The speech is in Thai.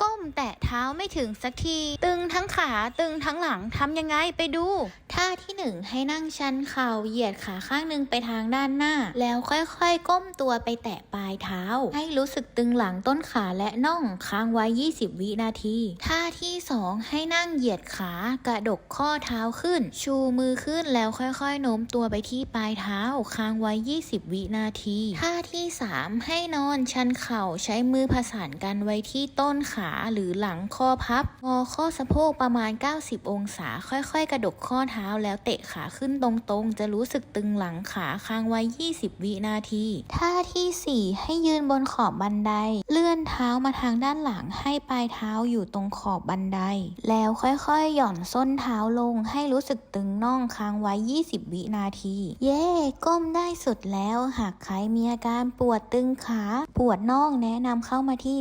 ก้ม แตะเท้าไม่ถึงสักที ตึงทั้งขาตึงทั้งหลังทำยังไงไปดู ท่าที่หนึ่งให้นั่งชันเข่าเหยียดขาข้างหนึ่งไปทางด้านหน้า แล้วค่อยๆ ก้มตัวไปแตะปลายเท้า ให้รู้สึกตึงหลังต้นขาและน่องค้างไว้ 20 วินาที ท่าที่สองให้นั่งเหยียดขากระดกข้อเท้าขึ้น ชูมือขึ้นแล้วค่อยๆ โน้มตัวไปที่ปลายเท้าค้างไว้ 20 วินาที ท่าที่ 3 ให้นอนชันเข่าใช้มือผสานกันไว้ที่ต้นขาหรือหลังข้อพับ งอข้อสะโพกประมาณ 90 องศา ค่อยๆ กระดกข้อเท้าแล้วเตะขาขึ้นตรงๆ จะรู้สึกตึงหลังขาค้างไว้ 20 วินาที ท่าทีสี่ 4 ให้ยืนบนขอบบันได เลื่อนเท้ามาทางด้านหลังให้ปลายเท้าอยู่ตรงขอบบันได แล้วค่อยๆ หย่อนส้นเท้าลงให้รู้สึกตึงน่องค้างไว้ 20 วินาที เย้ ก้มได้สุดแล้ว หากใครมีอาการปวดตึงขา ปวดน่องแนะนำเข้ามาที่